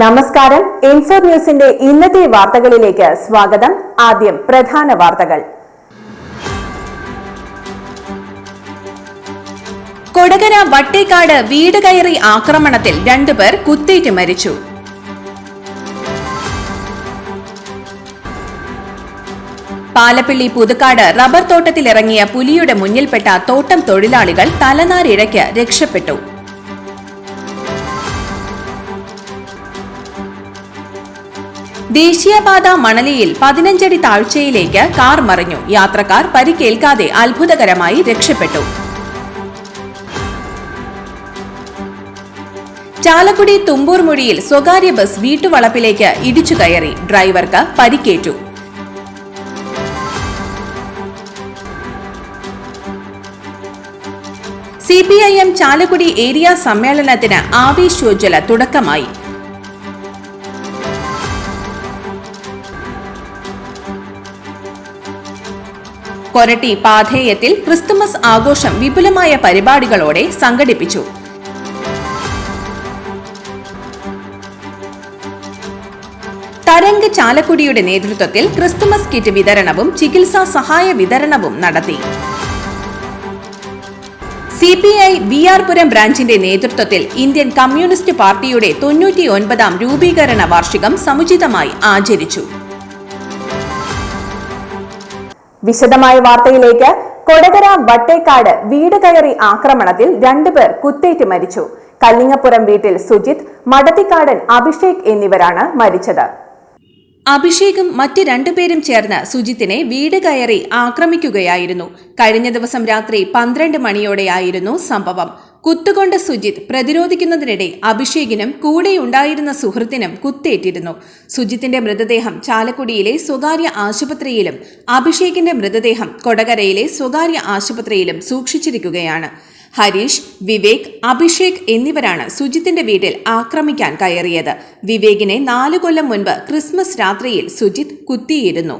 നമസ്കാരം. ഇൻഫോ ന്യൂസിന്റെ ഇന്നത്തെ വാർത്തകളിലേക്ക് സ്വാഗതം. ആദ്യം പ്രധാന വാർത്തകൾ. കൊടകര വട്ടേക്കാട് വീട് കയറി ആക്രമണത്തിൽ രണ്ടുപേർ കുത്തേറ്റ് മരിച്ചു. പാലപ്പിള്ളി പുതുക്കാട് റബ്ബർ തോട്ടത്തിലിറങ്ങിയ പുലിയുടെ മുന്നിൽപ്പെട്ട തോട്ടം തൊഴിലാളികൾ തലനാരിഴയ്ക്ക് രക്ഷപ്പെട്ടു. ദേശീയപാത മണലിയിൽ പതിനഞ്ചടി താഴ്ചയിലേക്ക് കാർ മറിഞ്ഞു. യാത്രക്കാർ പരിക്കേൽക്കാതെ അത്ഭുതകരമായി രക്ഷപ്പെട്ടു. ചാലക്കുടി തുമ്പൂർമുഴിയിൽ സ്വകാര്യ ബസ് വീട്ടുവളപ്പിലേക്ക് ഇടിച്ചു കയറി. ഡ്രൈവർക്ക് പരിക്കേറ്റു. C P I M Chalakudy area സമ്മേളനത്തിന് ആവേശോജ്വല തുടക്കമായി. കൊരട്ടി പാഥേയത്തിൽ ക്രിസ്തുമസ് ആഘോഷം വിപുലമായ പരിപാടികളോടെ സംഘടിപ്പിച്ചു. തരംഗ് ചാലക്കുടിയുടെ നേതൃത്വത്തിൽ ക്രിസ്തുമസ് കിറ്റ് വിതരണവും ചികിത്സാ സഹായ വിതരണവും നടത്തി. C P I V R Puram ബ്രാഞ്ചിന്റെ നേതൃത്വത്തിൽ ഇന്ത്യൻ കമ്മ്യൂണിസ്റ്റ് പാർട്ടിയുടെ തൊണ്ണൂറ്റി ഒൻപതാം രൂപീകരണ വാർഷികം സമുചിതമായി ആചരിച്ചു. വിശദമായ വാർത്തയിലേക്ക് കൊടകര വട്ടേക്കാട് വീട് കയറി ആക്രമണത്തിൽ രണ്ടുപേർ കുത്തേറ്റ് മരിച്ചു. കല്ലിങ്ങപ്പുറം വീട്ടിൽ സുജിത് മടത്തിക്കാടൻ അഭിഷേക് എന്നിവരാണ് മരിച്ചത്. അഭിഷേകും മറ്റ് രണ്ടുപേരും ചേർന്ന് സുജിത്തിനെ വീട് കയറി ആക്രമിക്കുകയായിരുന്നു. കഴിഞ്ഞ ദിവസം രാത്രി പന്ത്രണ്ട് മണിയോടെയായിരുന്നു സംഭവം. കുത്തുകൊണ്ട് സുജിത്ത് പ്രതിരോധിക്കുന്നതിനിടെ അഭിഷേകിനും കൂടെയുണ്ടായിരുന്ന സുഹൃത്തിനും കുത്തേറ്റിരുന്നു. സുജിത്തിന്റെ മൃതദേഹം ചാലക്കുടിയിലെ സ്വകാര്യ ആശുപത്രിയിലും അഭിഷേകിന്റെ മൃതദേഹം കൊടകരയിലെ സ്വകാര്യ ആശുപത്രിയിലും സൂക്ഷിച്ചിരിക്കുകയാണ്. ഹരീഷ് വിവേക് അഭിഷേക് എന്നിവരാണ് സുജിത്തിന്റെ വീട്ടിൽ ആക്രമിക്കാൻ കയറിയത്. വിവേകിനെ നാലു കൊല്ലം മുൻപ് ക്രിസ്മസ് രാത്രിയിൽ സുജിത് കുത്തിയിരുന്നു.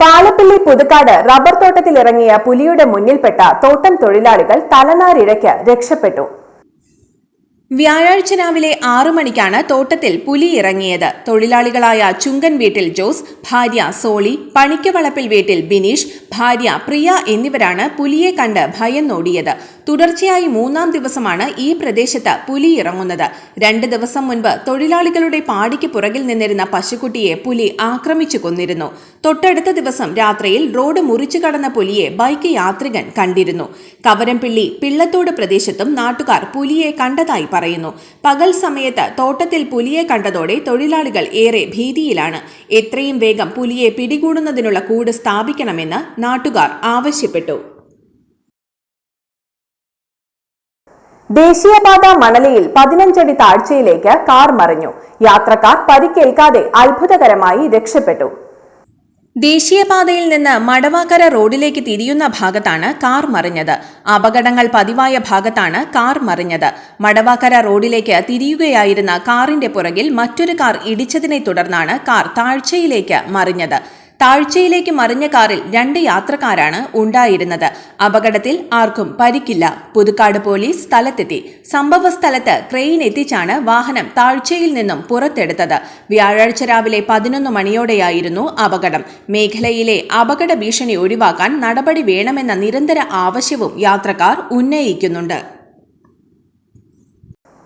പാലപ്പള്ളി പുതുക്കാട് റബ്ബർ തോട്ടത്തിലിറങ്ങിയ പുലിയുടെ മുന്നിൽപ്പെട്ട തോട്ടം തൊഴിലാളികൾ തലനാരിഴയ്ക്ക് രക്ഷപ്പെട്ടു. വ്യാഴാഴ്ച രാവിലെ ആറു മണിക്കാണ് തോട്ടത്തിൽ പുലി ഇറങ്ങിയത് തൊഴിലാളികളായ ചുങ്കൻ വീട്ടിൽ ജോസ് ഭാര്യ സോളി പണിക്കവളപ്പിൽ വീട്ടിൽ ബിനീഷ് ഭാര്യ പ്രിയ എന്നിവരാണ് പുലിയെ കണ്ട് ഭയന്നോടിയത്. തുടർച്ചയായി മൂന്നാം ദിവസമാണ് ഈ പ്രദേശത്ത് പുലി ഇറങ്ങുന്നത് രണ്ട് ദിവസം മുൻപ് തൊഴിലാളികളുടെ പാടിക്ക് പുറകിൽ നിന്നിരുന്ന പശുക്കുട്ടിയെ പുലി ആക്രമിച്ചു കൊന്നിരുന്നു. തൊട്ടടുത്ത ദിവസം രാത്രിയിൽ റോഡ് മുറിച്ചു കടന്ന പുലിയെ ബൈക്ക് യാത്രികൻ കണ്ടിരുന്നു. കവരംപിള്ളി പിള്ളത്തോട് പ്രദേശത്തും നാട്ടുകാർ പുലിയെ കണ്ടതായി പറയുന്നു. പകൽ സമയത്ത് തോട്ടത്തിൽ പുലിയെ കണ്ടതോടെ തൊഴിലാളികൾ ഏറെ ഭീതിയിലാണ്. എത്രയും വേഗം പുലിയെ പിടികൂടുന്നതിനുള്ള കൂട് സ്ഥാപിക്കണമെന്ന് നാട്ടുകാർ ആവശ്യപ്പെട്ടു. ദേശീയപാത മണലിയിൽ പതിനഞ്ചടി താഴ്ചയിലേക്ക് കാർ മറിഞ്ഞു. യാത്രക്കാർ പരിക്കേൽക്കാതെ അത്ഭുതകരമായി രക്ഷപ്പെട്ടു. ദേശീയപാതയിൽ നിന്ന് മടവാക്കര റോഡിലേക്ക് തിരിയുന്ന ഭാഗത്താണ് കാർ മറിഞ്ഞത്. അപകടങ്ങൾ പതിവായ ഭാഗത്താണ് കാർ മറിഞ്ഞത്. മടവാക്കര റോഡിലേക്ക് തിരിയുകയായിരുന്ന കാറിന്റെ പുറകിൽ മറ്റൊരു കാർ ഇടിച്ചതിനെ തുടർന്നാണ് കാർ താഴ്ചയിലേക്ക് മറിഞ്ഞത്. താഴ്ചയിലേക്ക് മറിഞ്ഞ കാറിൽ രണ്ട് യാത്രക്കാരാണ് ഉണ്ടായിരുന്നത്. അപകടത്തിൽ ആർക്കും പരിക്കില്ല. പുതുക്കാട് പോലീസ് സ്ഥലത്തെത്തി. സംഭവ സ്ഥലത്ത് ക്രെയിൻ എത്തിച്ചാണ് വാഹനം താഴ്ചയിൽ നിന്നും പുറത്തെടുത്തത്. വ്യാഴാഴ്ച രാവിലെ പതിനൊന്ന് മണിയോടെയായിരുന്നു അപകടം. മേഖലയിലെ അപകട ഭീഷണി ഒഴിവാക്കാൻ നടപടി വേണമെന്ന നിരന്തര ആവശ്യവും യാത്രക്കാർ ഉന്നയിക്കുന്നുണ്ട്.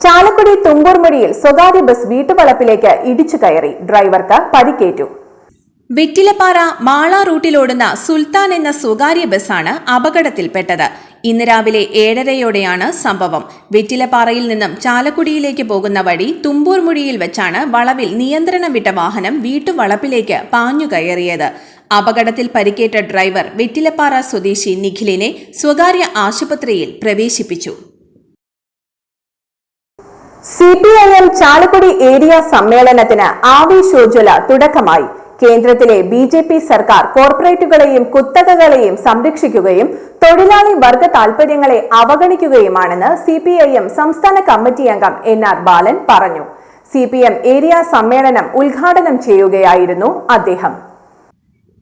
ചാലക്കുടി തുമ്പൂർമുടിയിൽ സ്വകാര്യ ബസ് വീട്ടുവളപ്പിലേക്ക് ഇടിച്ചു കയറി. ഡ്രൈവർക്ക് പരിക്കേറ്റു. വെറ്റിലപ്പാറ മാള റൂട്ടിലോടുന്ന സുൽത്താൻ എന്ന സ്വകാര്യ ബസ്സാണ് അപകടത്തിൽപ്പെട്ടത്. ഇന്ന് രാവിലെ ഏഴരയോടെയാണ് സംഭവം. വെറ്റിലപ്പാറയിൽ നിന്നും ചാലക്കുടിയിലേക്ക് പോകുന്ന വഴി തുമ്പൂർമുടിയിൽ വെച്ചാണ് വളവിൽ നിയന്ത്രണം വിട്ട വാഹനം വീട്ടുവളപ്പിലേക്ക് പാഞ്ഞു കയറിയത്. അപകടത്തിൽ പരിക്കേറ്റ ഡ്രൈവർ വെറ്റിലപ്പാറ സ്വദേശി നിഖിലിനെ സ്വകാര്യ ആശുപത്രിയിൽ പ്രവേശിപ്പിച്ചു. C P I M Chalakudy area സമ്മേളനത്തിന് ആവേശോജ്വല തുടക്കമായി. കേന്ദ്രത്തിലെ ബി ജെ പി സർക്കാർ കോർപ്പറേറ്റുകളെയും കുത്തകകളെയും സംരക്ഷിക്കുകയും തൊഴിലാളി വർഗ താൽപര്യങ്ങളെ അവഗണിക്കുകയുമാണെന്ന് സി പി ഐ എം സംസ്ഥാന കമ്മിറ്റി അംഗം എൻ ആർ ബാലൻ പറഞ്ഞു. സി പി എം ഏരിയ സമ്മേളനം ഉദ്ഘാടനം ചെയ്യുകയായിരുന്നു അദ്ദേഹം.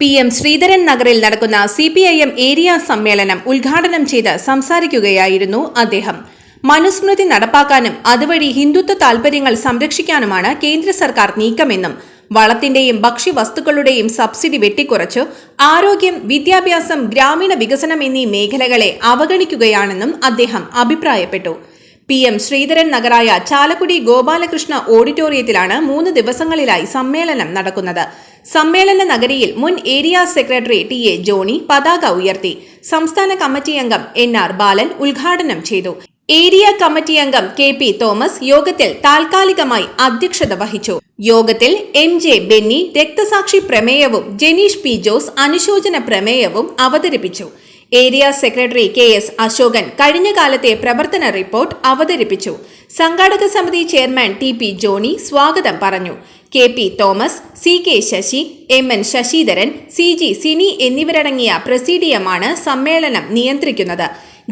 പി എം ശ്രീധരൻ നഗറിൽ നടക്കുന്ന C P I M area സമ്മേളനം ഉദ്ഘാടനം ചെയ്ത് സംസാരിക്കുകയായിരുന്നു അദ്ദേഹം. മനുസ്മൃതി നടപ്പാക്കാനും അതുവഴി ഹിന്ദുത്വ താൽപര്യങ്ങൾ സംരക്ഷിക്കാനുമാണ് കേന്ദ്ര സർക്കാർ നീക്കമെന്നും വളത്തിന്റെയും ഭക്ഷ്യവസ്തുക്കളുടെയും സബ്സിഡി വെട്ടിക്കുറച്ചു ആരോഗ്യം വിദ്യാഭ്യാസം ഗ്രാമീണ വികസനം എന്നീ മേഖലകളെ അവഗണിക്കുകയാണെന്നും അദ്ദേഹം അഭിപ്രായപ്പെട്ടു. പി എം ശ്രീധരൻ നഗറായ ചാലക്കുടി ഗോപാലകൃഷ്ണ ഓഡിറ്റോറിയത്തിലാണ് മൂന്ന് ദിവസങ്ങളിലായി സമ്മേളനം നടക്കുന്നത്. സമ്മേളന നഗരിയിൽ മുൻ area secretary T A Johny പതാക ഉയർത്തി. സംസ്ഥാന കമ്മിറ്റി അംഗം എൻ ആർ ബാലൻ ഉദ്ഘാടനം ചെയ്തു. ഏരിയ കമ്മിറ്റി അംഗം കെ പി തോമസ് യോഗത്തിൽ താൽക്കാലികമായി അധ്യക്ഷത വഹിച്ചു. യോഗത്തിൽ എം ജെ ബെന്നി രക്തസാക്ഷി പ്രമേയവും ജനീഷ് പി ജോസ് അനുശോചന പ്രമേയവും അവതരിപ്പിച്ചു. Area secretary K S Ashokan കഴിഞ്ഞ കാലത്തെ പ്രവർത്തന റിപ്പോർട്ട് അവതരിപ്പിച്ചു. സംഘാടക സമിതി ചെയർമാൻ ടി പി ജോണി സ്വാഗതം പറഞ്ഞു. K P Thomas C K Sasi M N Sasidharan C G Sini എന്നിവരടങ്ങിയ പ്രസീഡിയമാണ് സമ്മേളനം നിയന്ത്രിക്കുന്നത്.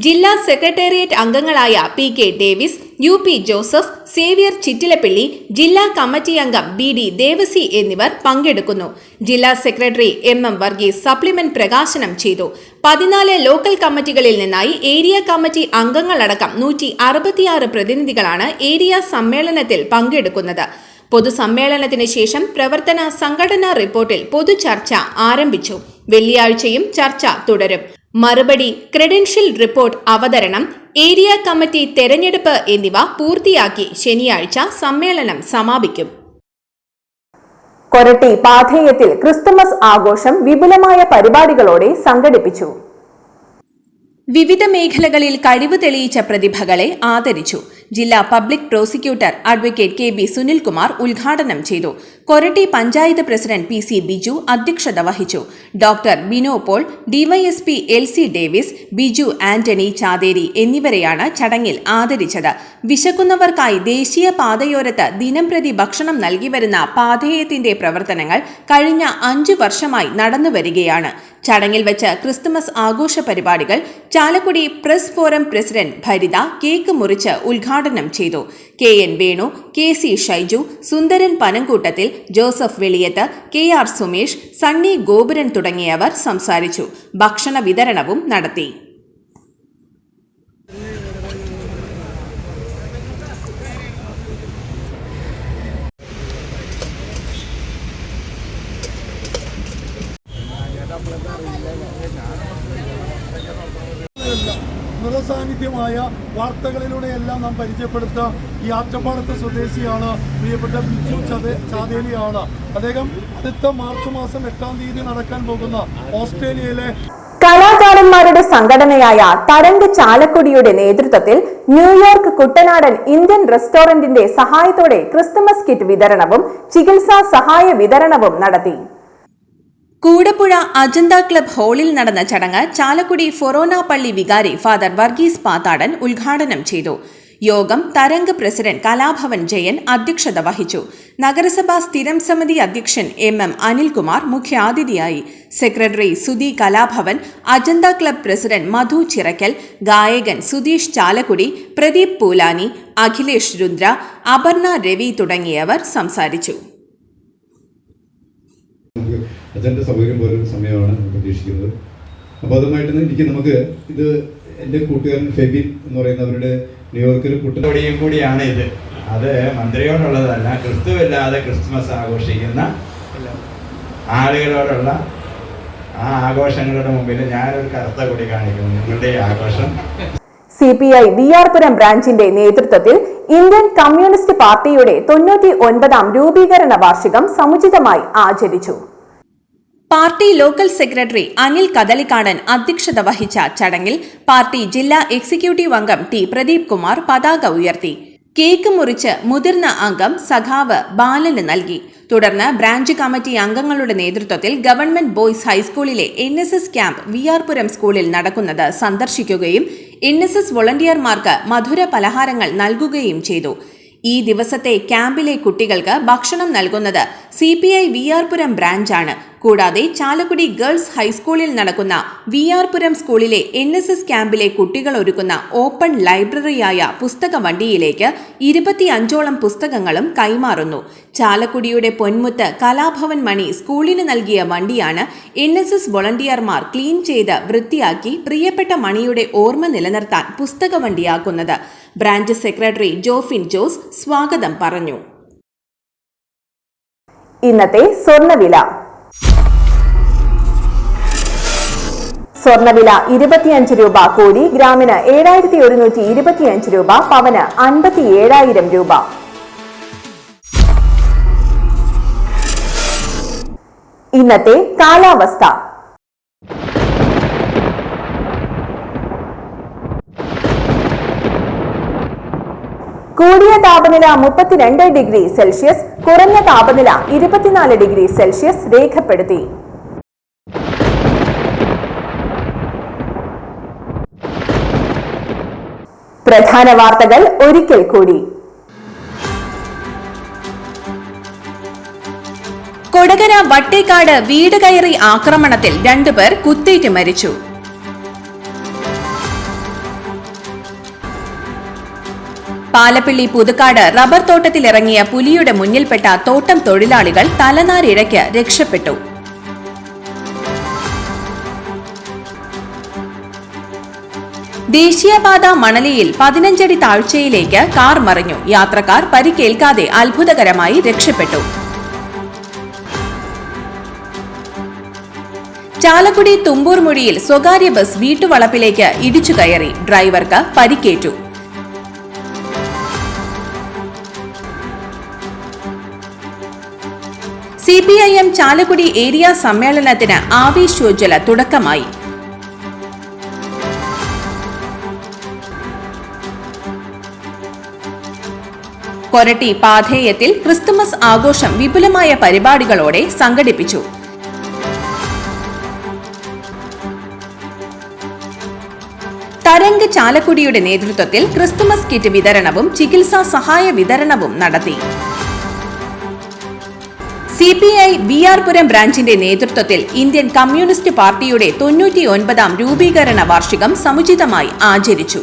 ജില്ലാ സെക്രട്ടേറിയറ്റ് അംഗങ്ങളായ P K Davis U P Joseph Xavier Chittilappally ജില്ലാ കമ്മിറ്റി അംഗം ബി ഡി ദേവസി എന്നിവർ പങ്കെടുക്കുന്നു. ജില്ലാ secretary M M Varghese supplement പ്രകാശനം ചെയ്തു. പതിനാല് ലോക്കൽ കമ്മിറ്റികളിൽ നിന്നായി ഏരിയ കമ്മിറ്റി അംഗങ്ങളടക്കം നൂറ്റി അറുപത്തിയാറ് പ്രതിനിധികളാണ് ഏരിയ സമ്മേളനത്തിൽ പങ്കെടുക്കുന്നത്. പൊതുസമ്മേളനത്തിന് ശേഷം പ്രവർത്തന സംഘടനാ റിപ്പോർട്ടിൽ പൊതുചർച്ച ആരംഭിച്ചു. വെള്ളിയാഴ്ചയും ചർച്ച തുടരും. മറുപടി ക്രെഡൻഷ്യൽ റിപ്പോർട്ട് അവതരണം ഏരിയ കമ്മിറ്റി തെരഞ്ഞെടുപ്പ് എന്നിവ പൂർത്തിയാക്കി ശനിയാഴ്ച സമ്മേളനം സമാപിക്കും. കൊരട്ടി പാഥേയത്തിൽ ക്രിസ്തുമസ് ആഘോഷം വിപുലമായ പരിപാടികളോടെ സംഘടിപ്പിച്ചു. വിവിധ മേഖലകളിൽ കഴിവ് തെളിയിച്ച പ്രതിഭകളെ ആദരിച്ചു. ജില്ലാ public prosecutor advocate K B Sunilkumar ഉദ്ഘാടനം ചെയ്തു. Koratty panchayat president P C Biju അധ്യക്ഷത വഹിച്ചു. Doctor Bino Paul DYSP L C Davis Biju Antony Chatheri എന്നിവരെയാണ് ചടങ്ങിൽ ആദരിച്ചത്. വിശക്കുന്നവർക്കായി ദേശീയ പാതയോരത്ത് ദിനംപ്രതി ഭക്ഷണം നൽകി വരുന്ന പാതേയത്തിന്റെ പ്രവർത്തനങ്ങൾ കഴിഞ്ഞ അഞ്ചു വർഷമായി നടന്നുവരികയാണ് ചടങ്ങിൽ വെച്ച് ക്രിസ്തുമസ് ആഘോഷ പരിപാടികൾ Chalakudy press forum president Bharitha cake മുറിച്ച് ഉദ്ഘാടനം ചെയ്തു. K N Venu K C Shaiju Sundaran Panankoottathil Joseph Veliyath K R Sumesh Sunny Gopuran തുടങ്ങിയവർ സംസാരിച്ചു. ഭക്ഷണ വിതരണവും നടത്തി. നിറസാന്നിധ്യമായ വാർത്തകളിലൂടെയെല്ലാം നാം പരിചയപ്പെടുത്ത ഈ ആറ്റപ്പാടത്ത് സ്വദേശിയാണ് പ്രിയപ്പെട്ട ബിജു ചതേ ചാതേലിയാണ്. അദ്ദേഹം അടുത്ത മാർച്ച് മാസം എട്ടാം തീയതി നടക്കാൻ പോകുന്ന ഓസ്ട്രേലിയയിലെ കലാകാരന്മാരുടെ സംഘടനയായ തരംഗ് ചാലക്കുടിയുടെ നേതൃത്വത്തിൽ ന്യൂയോർക്ക് കുട്ടനാടൻ ഇന്ത്യൻ റെസ്റ്റോറന്റിന്റെ സഹായത്തോടെ ക്രിസ്തുമസ് കിറ്റ് വിതരണവും ചികിത്സാ സഹായ വിതരണവും നടത്തി. കൂടപ്പുഴ അജന്ത ക്ലബ് ഹാളിൽ നടന്ന ചടങ്ങ് ചാലക്കുടി ഫൊറോന പള്ളി വികാരി ഫാദർ വർഗീസ് പാത്താടൻ ഉദ്ഘാടനം ചെയ്തു. യോഗം തരംഗ് പ്രസിഡന്റ് കലാഭവൻ ജയൻ അധ്യക്ഷത വഹിച്ചു. നഗരസഭാ സ്ഥിരം സമിതി അധ്യക്ഷൻ എം എം അനിൽകുമാർ മുഖ്യാതിഥിയായി. Secretary Sudhi Kalabhavan Ajantha club president Madhu Chirakkal ഗായകൻ സുധീഷ് ചാലക്കുടി പ്രദീപ് പൂലാനി അഖിലേഷ് രുദ്ര അപർണ രവി തുടങ്ങിയവർ സംസാരിച്ചു. അച്ഛന്റെ സൗകര്യം പോലൊരു സമയമാണ് നമുക്ക് പ്രതീക്ഷിക്കുന്നത്. അപ്പോൾ അതുമായിട്ട് എനിക്ക് നമുക്ക് ഇത് എന്റെ കൂട്ടുകാരൻ ഫെബിൻ എന്ന് പറയുന്നവരുടെ ന്യൂയോർക്കിൽ കുട്ടൻ കൂടിയും കൂടിയാണ് ഇത്. അത് മന്ത്രിയോടുള്ളതല്ല ക്രിസ്തുവില്ലാതെ ക്രിസ്മസ് ആഘോഷിക്കുന്ന ആളുകളോടുള്ള ആ ആഘോഷങ്ങളുടെ മുമ്പിൽ ഞാനൊരു കറുത്ത കൂടി കാണിക്കുന്നു. നിങ്ങളുടെ ആഘോഷം. C P I V R Puram ബ്രാഞ്ചിന്റെ നേതൃത്വത്തിൽ ഇന്ത്യൻ കമ്മ്യൂണിസ്റ്റ് പാർട്ടിയുടെ തൊണ്ണൂറ്റി ഒൻപതാം രൂപീകരണ വാർഷികം സമുചിതമായി ആചരിച്ചു. Party local secretary Anil Kadalikkadan അധ്യക്ഷത വഹിച്ച ചടങ്ങിൽ പാർട്ടി ജില്ലാ എക്സിക്യൂട്ടീവ് അംഗം ടി പ്രദീപ് കുമാർ പതാക ഉയർത്തി. കേക്ക് മുറിച്ച് മുതിർന്ന അംഗം സഖാവ് ബാലന് നൽകി. തുടർന്ന് ബ്രാഞ്ച് കമ്മിറ്റി അംഗങ്ങളുടെ നേതൃത്വത്തിൽ ഗവൺമെന്റ് ബോയ്സ് ഹൈസ്കൂളിലെ N S S camp V R Puram സ്കൂളിൽ നടക്കുന്നത് സന്ദർശിക്കുകയും എൻ എസ് എസ് വോളണ്ടിയർമാർക്ക് മധുര പലഹാരങ്ങൾ നൽകുകയും ചെയ്തു. ഈ ദിവസത്തെ ക്യാമ്പിലെ കുട്ടികൾക്ക് ഭക്ഷണം നൽകുന്നത് C P I V R Puram ബ്രാഞ്ചാണ്. കൂടാതെ ചാലക്കുടി ഗേൾസ് ഹൈസ്കൂളിൽ നടക്കുന്ന വി ആർ പുരം സ്കൂളിലെ എൻ എസ് എസ് ക്യാമ്പിലെ കുട്ടികൾ ഒരുക്കുന്ന ഓപ്പൺ ലൈബ്രറിയായ പുസ്തക വണ്ടിയിലേക്ക് ഇരുപത്തിയഞ്ചോളം പുസ്തകങ്ങളും കൈമാറുന്നു. ചാലക്കുടിയുടെ പൊന്മുത്ത് കലാഭവൻ മണി സ്കൂളിന് നൽകിയ വണ്ടിയാണ് എൻ എസ് എസ് വോളണ്ടിയർമാർ ക്ലീൻ ചെയ്ത് വൃത്തിയാക്കി പ്രിയപ്പെട്ട മണിയുടെ ഓർമ്മ നിലനിർത്താൻ പുസ്തക വണ്ടിയാക്കുന്നത് ബ്രാഞ്ച് സെക്രട്ടറി ജോഫിൻ ജോസ് സ്വാഗതം പറഞ്ഞു. ഇന്നത്തെ സ്വർണവില. സ്വർണവില ഇരുപത്തിയഞ്ച് രൂപ കോടി ഗ്രാമിന് ഏഴായിരത്തി ഒരുന്നൂറ്റി ഇരുപത്തിയഞ്ച് രൂപ പവന് അൻപത്തി ഏഴായിരം രൂപ. ഇന്നത്തെ കാലാവസ്ഥ. കൂടിയ താപനില മുപ്പത്തിരണ്ട് ഡിഗ്രി സെൽഷ്യസ് കുറഞ്ഞ താപനില ഇരുപത്തിനാല് ഡിഗ്രി സെൽഷ്യസ് രേഖപ്പെടുത്തി. പ്രധാന വാർത്തകൾ ഒരിക്കൽ കൂടി. കൊടകര വട്ടേക്കാട് വീട് കയറി ആക്രമണത്തിൽ രണ്ടുപേർ കുത്തേറ്റ് മരിച്ചു. പാലപ്പിള്ളി പുതുക്കാട് റബ്ബർ തോട്ടത്തിലിറങ്ങിയ പുലിയുടെ മുന്നിൽപ്പെട്ട തോട്ടം തൊഴിലാളികൾ തലനാരിഴയ്ക്ക് രക്ഷപ്പെട്ടു. ദേശീയപാത മണലിയിൽ പതിനഞ്ചടി താഴ്ചയിലേക്ക് കാർ മറിഞ്ഞു. യാത്രക്കാർ പരിക്കേൽക്കാതെ അത്ഭുതകരമായി രക്ഷപ്പെട്ടു. ചാലക്കുടി തുമ്പൂർമുടിയിൽ സ്വകാര്യ ബസ് വീട്ടുവളപ്പിലേക്ക് ഇടിച്ചു കയറി. ഡ്രൈവർക്ക് പരിക്കേറ്റു. C P I M Chalakudy area സമ്മേളനത്തിന് ആവേശോജ്വല തുടക്കമായി. കൊരട്ടി പാഥേയത്തിൽ ക്രിസ്തുമസ് ആഘോഷം വിപുലമായ പരിപാടികളോടെ സംഘടിപ്പിച്ചു. തരംഗ് ചാലക്കുടിയുടെ നേതൃത്വത്തിൽ ക്രിസ്തുമസ് കിറ്റ് വിതരണവും ചികിത്സാ സഹായ വിതരണവും നടത്തി. C P I V R Puram ബ്രാഞ്ചിന്റെ നേതൃത്വത്തിൽ ഇന്ത്യൻ കമ്മ്യൂണിസ്റ്റ് പാർട്ടിയുടെ തൊണ്ണൂറ്റിയൊൻപതാം രൂപീകരണ വാർഷികം സമുചിതമായി ആചരിച്ചു.